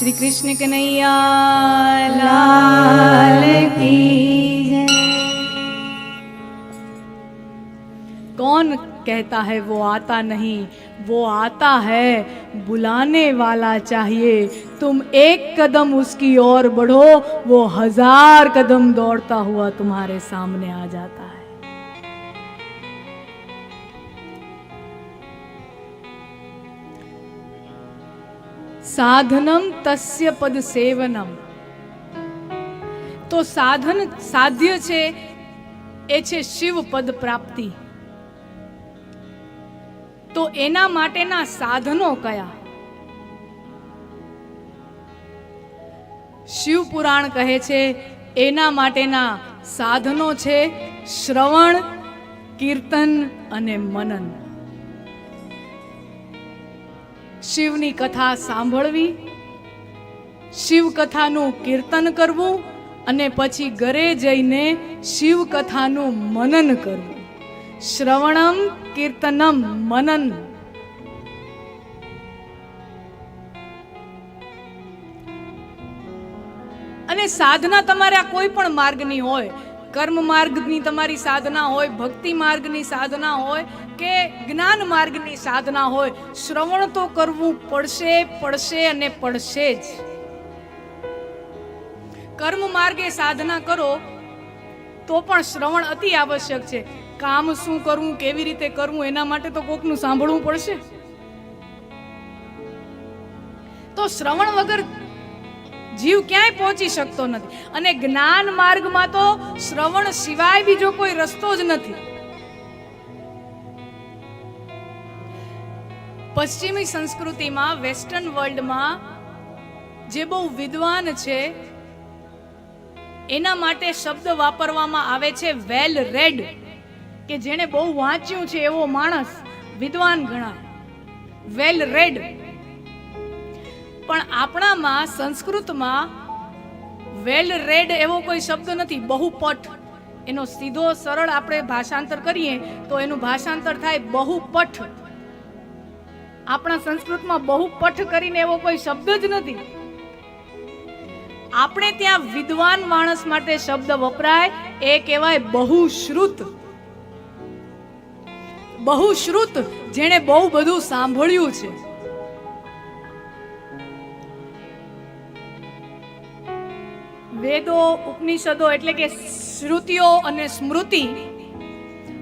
श्री कृष्ण कन्हैया, लाल की कौन कहता है, वो आता नहीं, वो आता है, बुलाने वाला चाहिए। तुम एक कदम उसकी ओर बढ़ो, वो हज़ार कदम दौड़ता हुआ तुम्हारे सामने आ जाता है। સાધનમ તસ્ય પદ સેવનમ તો સાધન સાધ્ય છે એ છે શિવ પદ પ્રાપ્તિ તો એના માટેના સાધનો કયા શિવ પુરાણ કહે છે એના માટેના સાધનો છે શ્રવણ કીર્તન અને મનન શિવની કથા સાંભળવી, શિવ કથાનું કીર્તન કરવું અને પછી ઘરે જઈને શિવ કથાનું મનન કરવું. શ્રવણમ કીર્તનમ મનન. અને સાધના તમારે આ કોઈ પણ માર્ગની હોય, કર્મ માર્ગની તમારી સાધના હોય, ભક્તિ માર્ગની સાધના હોય કે જ્ઞાન માર્ગની સાધના હોય, શ્રવણ તો કરવું પડશે પડશે અને પડશે જ. કર્મ માર્ગે સાધના કરો, તો પણ શ્રવણ અતિ આવશ્યક છે. કામ શું કરવું, કેવી રીતે કરવું, એના માટે તો કોકનું સાંભળવું પડશે. તો શ્રવણ વગર જીવ ક્યાંય પહોંચી શકતો નથી. અને જ્ઞાન માર્ગમાં તો શ્રવણ સિવાય બીજો કોઈ રસ્તો જ નથી. પશ્ચિમી સંસ્કૃતિમાં, વેસ્ટર્ન વર્લ્ડમાં જે બહુ વિદ્વાન છે, એના માટે શબ્દ વાપરવામાં આવે છે વેલ રેડ, કે જેણે બહુ વાંચ્યું છે એવો માણસ વિદ્વાન ગણાય. Well read. પણ આપણામાં, સંસ્કૃતમાં વેલ રેડ એવો કોઈ શબ્દ નથી, બહુપટ. એનો સીધો, સરળ આપણે ભાષાંતર કરીએ તો એનું ભાષાંતર થાય બહુપઠ આપણા સંસ્કૃતમાં બહુપઠ કરીને એવો કોઈ શબ્દ જ નથી. આપણે ત્યાં વિદ્વાન માણસ માટે શબ્દ વપરાય, એ કહેવાય બહુશ્રુત. બહુશ્રુત, જેણે બહુ બધું સાંભળ્યું છે. વેદો, ઉપનિષદો એટલે કે શ્રુતિઓ અને સ્મૃતિ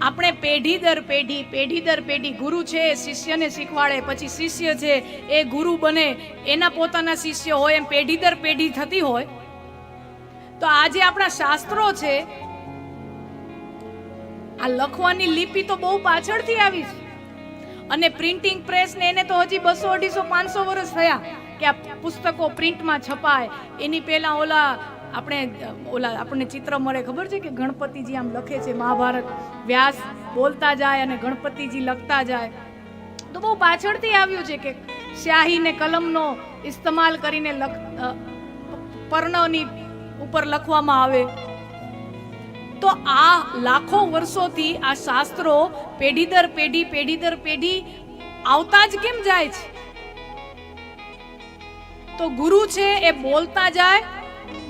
આપણે પેઢી દર પેઢી પેઢી દર પેઢી ગુરુ છે એ શિષ્યને શીખવાડે, પછી શિષ્ય છે, એ ગુરુ બને, એના પોતાના શિષ્ય હોય, એમ પેઢી દર પેઢી થતી હોય. તો આજે આપણા શાસ્ત્રો છે, આ લખવાની લિપિ તો બહુ પાછળથી આવી છે. અને પ્રિન્ટિંગ પ્રેસ ને એને તો હજી બસો, અઢીસો, પાંચસો વર્ષ થયા કે આ પુસ્તકો પ્રિન્ટમાં છપાય. એની પહેલા ઓલા આપણે, ઓલા, આપણને ચિત્ર મળે, ખબર છે કે ગણપતિજી આમ લખે છે, મહાભારત વ્યાસ બોલતા જાય અને ગણપતિજી લખતા જાય. તો બહુ પાછળથી આવ્યું છે કે શાહી ને કલમનો ઇસ્તેમાલ કરીને લખ પર્ણની ઉપર લખવામાં આવે. તો આ લાખો વર્ષોથી આ શાસ્ત્રો પેઢી દર પેઢી પેઢી દર પેઢી આવતા જ કેમ જાય છે? તો ગુરુ છે એ બોલતા જાય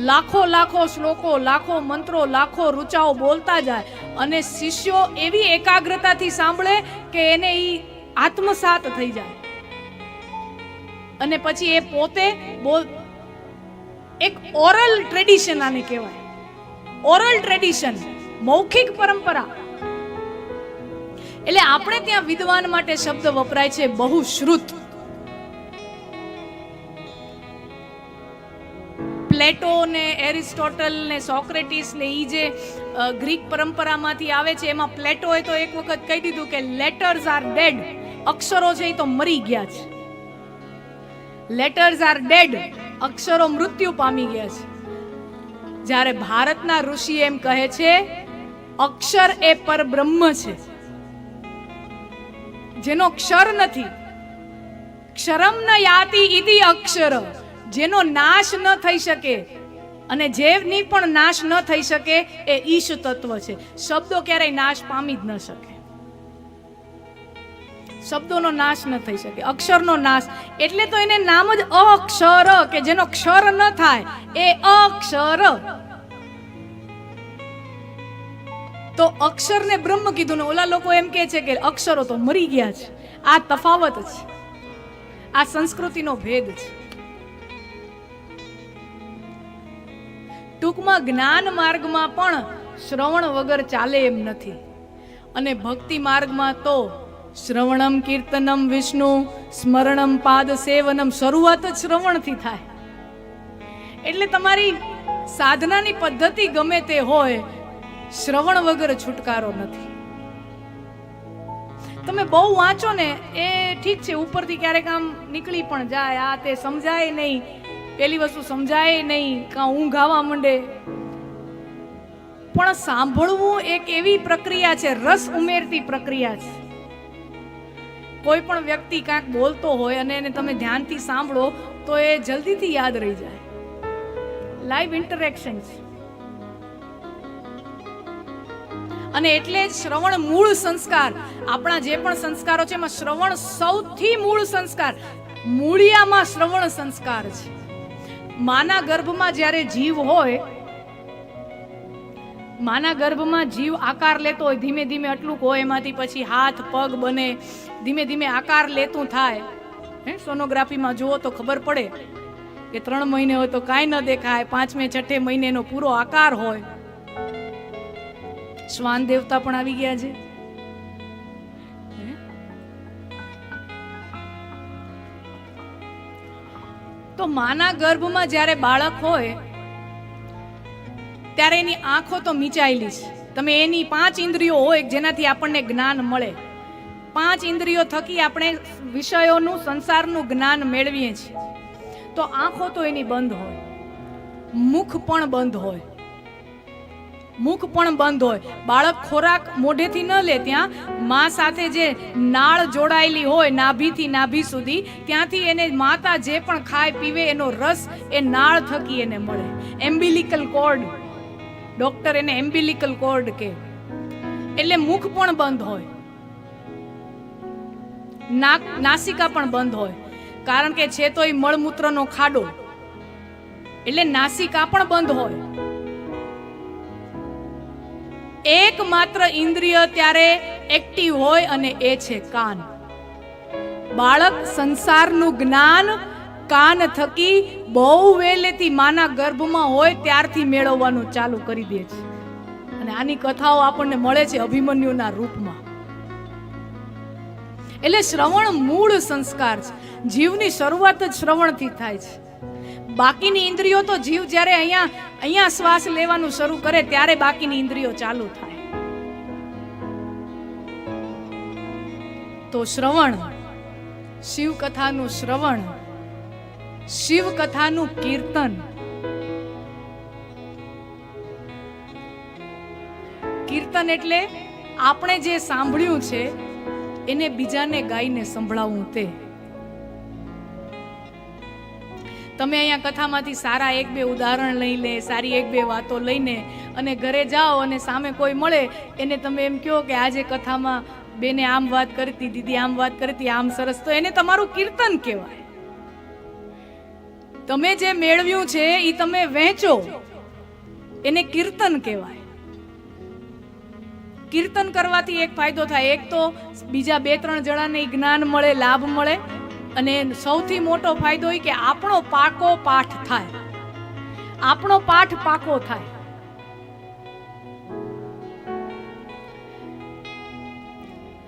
લાખો લાખો શ્લોકો, લાખો મંત્રો, લાખો રૂચાઓ બોલતા જાય અને શિષ્યો એવી એકાગ્રતાથી સાંભળે કે એને એ આત્મસાત થઈ જાય. અને પછી એ પોતે બોલ, એક ઓરલ ટ્રેડિશન આને કહેવાય. ઓરલ ટ્રેડિશન, મૌખિક પરંપરા. એટલે આપણે ત્યાં વિદ્વાન માટે શબ્દ વપરાય છે બહુશ્રુત. પ્લેટો ને એરિસ્ટોટલ ને સોક્રેટિસ ને એ જે ગ્રીક પરંપરામાંથી આવે છે, એમાં પ્લેટોએ તો એક વખત કહી દીધું કે લેટર્સ આર ડેડ. અક્ષરો છે એ તો મરી ગયા છે. Letters are dead. અક્ષરો મૃત્યુ પામી ગયા છે. જ્યારે ભારતના ઋષિ એમ કહે છે, અક્ષર એ પરબ્રહ્મ છે. જેનો ક્ષર નથી. ક્ષરમ ન યાતિ ઇતિ અક્ષર. જેનો નાશ ન થઈ શકે અને જેની પણ નાશ ન થઈ શકે એ ઈશ તત્વ છે. શબ્દો ક્યારેય નાશ પામી જ ન શકે. શબ્દોનો નાશ ન થઈ શકે. અક્ષરનો નાશ. એટલે તો એને નામ જ અક્ષર કે જેનો ક્ષર ન થાય એ અક્ષર. તો અક્ષરને બ્રહ્મ કીધું ને ઓલા લોકો એમ કહે છે કે અક્ષરો તો મરી ગયા છે. આ તફાવત છે. આ સંસ્કૃતિનો ભેદ છે. ટૂંકમાં જ્ઞાન માર્ગમાં પણ શ્રવણ વગર ચાલે એમ નથી. અને ભક્તિ માર્ગમાં તો શ્રવણમ કીર્તનમ વિષ્ણુ, સ્મરણમ પાદ સેવનમ શરૂઆત જ શ્રવણથી થાય. એટલે તમારી સાધનાની પદ્ધતિ ગમે તે હોય, શ્રવણ વગર છુટકારો નથી. તમે બહુ વાંચો ને, એ ઠીક છે, ઉપરથી ક્યારેક આમ નીકળી પણ જાય, આ તે સમજાય નહીં. પેલી વસ્તુ સમજાય નહીં, કાં ઊંઘ આવવા માંડે. પણ સાંભળવું એક એવી પ્રક્રિયા છે, રસ ઉમેરતી પ્રક્રિયા છે. કોઈ પણ વ્યક્તિ કાંઈક બોલતો હોય અને એને તમે ધ્યાનથી સાંભળો, તો એ જલ્દીથી યાદ રહી જાય. લાઈવ ઇન્ટરેક્શન છે. અને એટલે જ શ્રવણ મૂળ સંસ્કાર. આપણા જે પણ સંસ્કારો છે, એમાં શ્રવણ સૌથી મૂળ સંસ્કાર. મૂળિયામાં શ્રવણ સંસ્કાર છે. માના ગર્ભમાં જ્યારે જીવ હોય, માના ગર્ભમાં જીવ આકાર લેતો હોય, ધીમે ધીમે અટલું હોય એમાંથી પછી હાથ, પગ બને, ધીમે ધીમે આકાર લેતું થાય. હે, સોનોગ્રાફીમાં જુઓ તો ખબર પડે કે ત્રણ મહિને હોય તો કાંઈ ન દેખાય, પાંચમે, છઠ્ઠે મહિનેનો પૂરો આકાર હોય. શ્વાન દેવતા પણ આવી ગયા છે. તો માના ગર્ભમાં જ્યારે બાળક હોય, ત્યારે એની આંખો તો મીચાયેલી છે. તમે એની પાંચ ઇન્દ્રિયો હોય જેનાથી આપણને જ્ઞાન મળે. પાંચ ઇન્દ્રિયો થકી આપણે વિષયોનું, સંસારનું જ્ઞાન મેળવીએ છીએ. તો આંખો તો એની બંધ હોય. મુખ પણ બંધ હોય. મુખ પણ બંધ હોય. બાળક ખોરાક મોઢેથી ન લે, ત્યાં મા સાથે જે નાળ જોડાયેલી હોય, નાભીથી નાભી સુધી, ત્યાંથી એને માતા જે પણ ખાય, પીવે, એનો રસ, એ નાળ થકી એને મળે. એમ્બિલિકલ કોર્ડ. ડોક્ટર એને એમ્બિલિકલ કોર્ડ કે. એટલે મુખ પણ બંધ હોય. નાક, નાસિકા પણ બંધ હોય. કારણ કે છે તો એ મળમૂત્રનો ખાડો. એટલે નાસિકા પણ બંધ હોય. એકમાત્ર ઇન્દ્રિય ત્યારે એક્ટિવ હોય અને એ છે કાન. બાળક સંસારનું જ્ઞાન કાન થકી બહુ વહેલેથી માના ગર્ભમાં હોય ત્યારથી મેળવવાનું ચાલુ કરી દે છે. અને આની કથાઓ આપણને મળે છે અભિમન્યુના રૂપમાં. એટલે શ્રવણ મૂળ સંસ્કાર છે. જીવની શરૂઆત જ શ્રવણથી થાય છે. બાકીની ઇન્દ્રિયો તો જીવ જ્યારે અહીંયા અહીંયા શ્વાસ લેવાનું શરૂ કરે ત્યારે બાકીની ઇન્દ્રિયો ચાલુ થાય. તો શ્રવણ શિવ કથાનું શ્રવણ શિવ કથાનું કીર્તન. કીર્તન એટલે આપણે જે સાંભળ્યું છે, એને બીજાને ગાઈને સંભળાવવું તે. તમે અહીંયા કથામાંથી સારા એક બે ઉદાહરણ લઈ લે, સારી એક બે વાતો લઈને અને ઘરે જાઓ અને સામે કોઈ મળે, એને તમે એમ કહો કે આજે કથામાં બેને આમ વાત કરી હતી, દીદી આમ વાત કરી હતી, આમ સરસ. તો એને તમારું કીર્તન કહેવાય. તમે જે મેળવ્યું છે એ તમે વહેંચો એને કીર્તન કહેવાય. કીર્તન કરવાથી એક ફાયદો થાય. એક તો બીજા બે ત્રણ જણાને એ જ્ઞાન મળે, લાભ મળે. અને સૌથી મોટો ફાયદો એ કે આપણો પાકો પાઠ થાય. આપણો પાઠ પાકો થાય.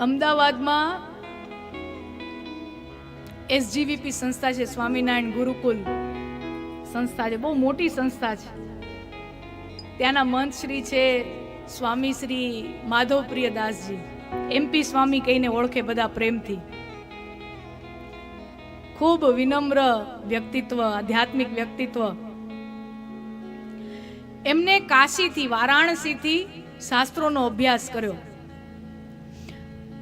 અમદાવાદમાં એસજીવીપી સંસ્થા છે, સ્વામિનારાયણ ગુરુકુલ સંસ્થા છે, બહુ મોટી સંસ્થા છે. ત્યાંના મંત શ્રી છે સ્વામી શ્રી માધવ પ્રિયદાસજી એમપી સ્વામી કહીને ઓળખે બધા પ્રેમથી. ખૂબ વિનમ્ર વ્યક્તિત્વ, આધ્યાત્મિક વ્યક્તિત્વ. એમને કાશીથી, વારાણસીથી શાસ્ત્રોનો અભ્યાસ કર્યો.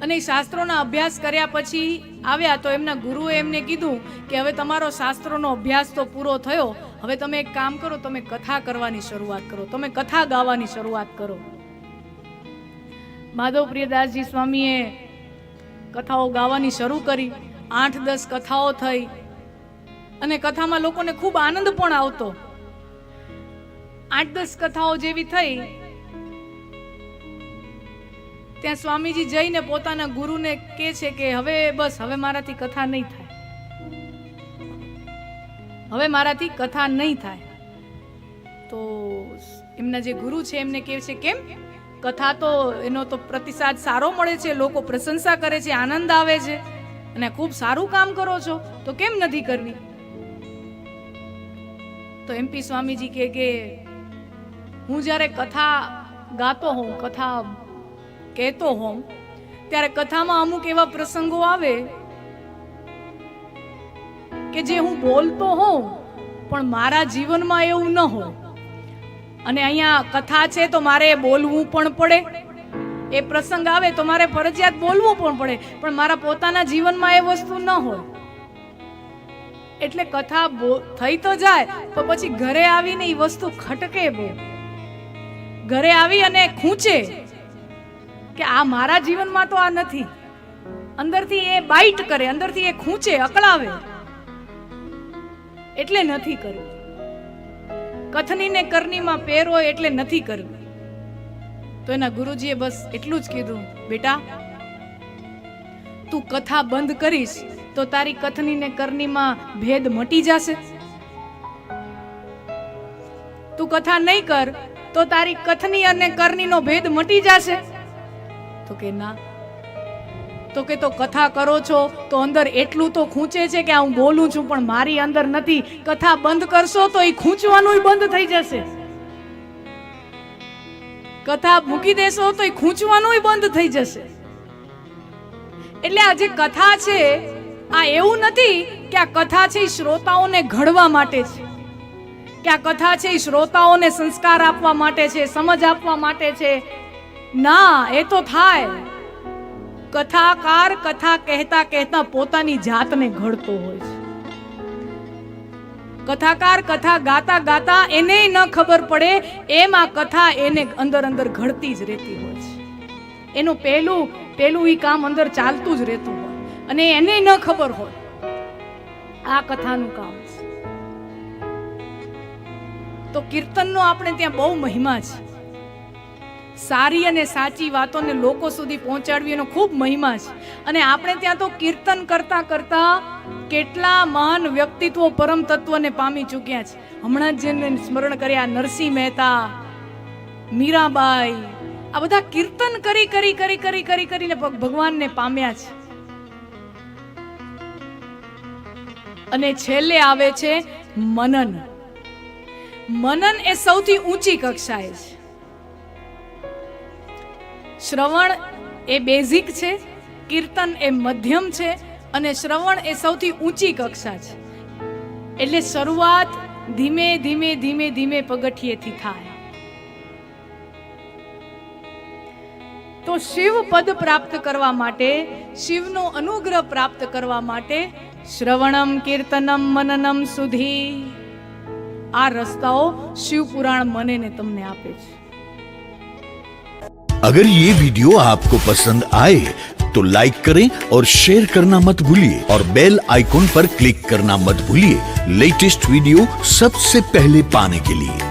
અને શાસ્ત્રોના અભ્યાસ કર્યા પછી આવ્યા તો એમના ગુરુએ એમને કીધું કે હવે તમારો શાસ્ત્રોનો અભ્યાસ તો પૂરો થયો, હવે તમે એક કામ કરો, તમે કથા કરવાની શરૂઆત કરો, તમે કથા ગાવાની શરૂઆત કરો. માધવ પ્રિયદાસજી સ્વામીએ કથાઓ ગાવાની શરૂ કરી. આઠ દસ કથાઓ થઈ. અને કથામાં લોકોને ખૂબ આનંદ પણ આવતો. આઠ દસ કથાઓ જેવી થઈ. ત્યાં સ્વામીજી જઈને પોતાના ગુરુને કે છે કે હવે બસ, હવે મારાથી કથા નહીં થાય. હવે મારાથી કથા નહીં થાય. તો એમના જે ગુરુ છે, એમને કહે છે કેમ? કથા તો એનો તો પ્રતિસાદ સારો મળે છે, લોકો પ્રશંસા કરે છે, આનંદ આવે છે. અને ખૂબ સારું કામ કરો છો, તો કેમ નથી કરવી? તો એમપી સ્વામીજી કહે કે, હું જ્યારે કથા ગાતો હોઉં, કથા કહેતો હોઉં, ત્યારે કથામાં અમુક એવા પ્રસંગો આવે કે જે હું બોલતો હોઉં, પણ મારા જીવનમાં એવું ન હોય. અને અહીંયા કથા છે તો મારે બોલવું પણ પડે. એ પ્રસંગ આવે તો મારે ફરજિયાત બોલવું પણ પડે, પણ મારા પોતાના જીવનમાં એ વસ્તુ ન હોય. એટલે કથા થઈ તો જાય તો પછી ઘરે આવીને એ વસ્તુ ખટકે બહુ. ઘરે આવી અને ખૂંચે કે આ મારા જીવનમાં તો આ નથી. અંદરથી એ બાઈટ કરે, અંદરથી એ ખૂંચે, અકળાવે. એટલે નથી કરવું. કથની ને કરનીમાં પહેરો એટલે નથી કરવી. તો એના ગુરુજીએ બસ એટલું જ કીધું, બેટા, તું કથા બંધ કરીશ તો તારી કથની ને કરનીમાં ભેદ મટી જશે. તું કથા નહીં કર તો તારી કથની અને કરનીનો ભેદ મટી જશે. તો કે, ના. તો કે, તો કથા કરો છો તો અંદર એટલું તો ખૂંચે છે કે હું બોલું છું, પણ મારી અંદર નથી. કથા બંધ કરશો તો એ ખૂંચવાનું બંધ થઈ જશે. કથા મૂકી દેશો તો એ ખૂંચવાનું બંધ થઈ જશે. એટલે આ જે કથા છે, આ એવું નથી કે આ કથા છે એ શ્રોતાઓને ઘડવા માટે છે. કે આ કથા છે એ શ્રોતાઓને સંસ્કાર આપવા માટે છે, સમજ આપવા માટે છે. ના, એ તો થાય. કથાકાર કથા કહેતા કહેતા પોતાની જાતને ઘડતો હોય છે. કથાકાર, કથા ગાતા ગાતા એને ન ખબર પડે, એમ આ કથા એને અંદર અંદર ઘડતી જ રહેતી હોય છે. એનું પહેલું પહેલું એ કામ અંદર ચાલતું જ રહેતું હોય અને એને ન ખબર હોય. આ કથાનું કામ છે. તો કીર્તનનો આપણે ત્યાં બહુ મહિમા છે. સારી અને સાચી વાતોને લોકો સુધી પહોંચાડવી એનો ખૂબ મહિમા છે. અને આપણે ત્યાં તો કીર્તન કરતા કરતા કેટલા મહાન વ્યક્તિત્વો પરમ તત્વને પામી ચૂક્યા છે. હમણાં જેને સ્મરણ કર્યા નરસિંહ મહેતા, મીરાબાઈ, આ બધા કીર્તન કરી કરી કરી કરી કરી, કરીને ભગવાનને પામ્યા છે. અને છેલ્લે આવે છે મનન. મનન એ સૌથી ઊંચી કક્ષાએ છે. શ્રવણ એ બેઝિક છે, કીર્તન એ મધ્યમ છે અને શ્રવણ એ સૌથી ઊંચી કક્ષા છે. એટલે શરૂઆત ધીમે ધીમે ધીમે ધીમે પગથિયેથી થાય. તો શિવ પદ પ્રાપ્ત કરવા માટે, શિવનો અનુગ્રહ પ્રાપ્ત કરવા માટે શ્રવણમ, કીર્તનમ, મનનમ સુધી આ રસ્તાઓ શિવ પુરાણ મને ને તમને આપે છે. अगर ये वीडियो आपको पसंद आए तो लाइक करें और शेयर करना मत भूलिए और बेल आइकॉन पर क्लिक करना मत भूलिए। लेटेस्ट वीडियो सबसे पहले पाने के लिए।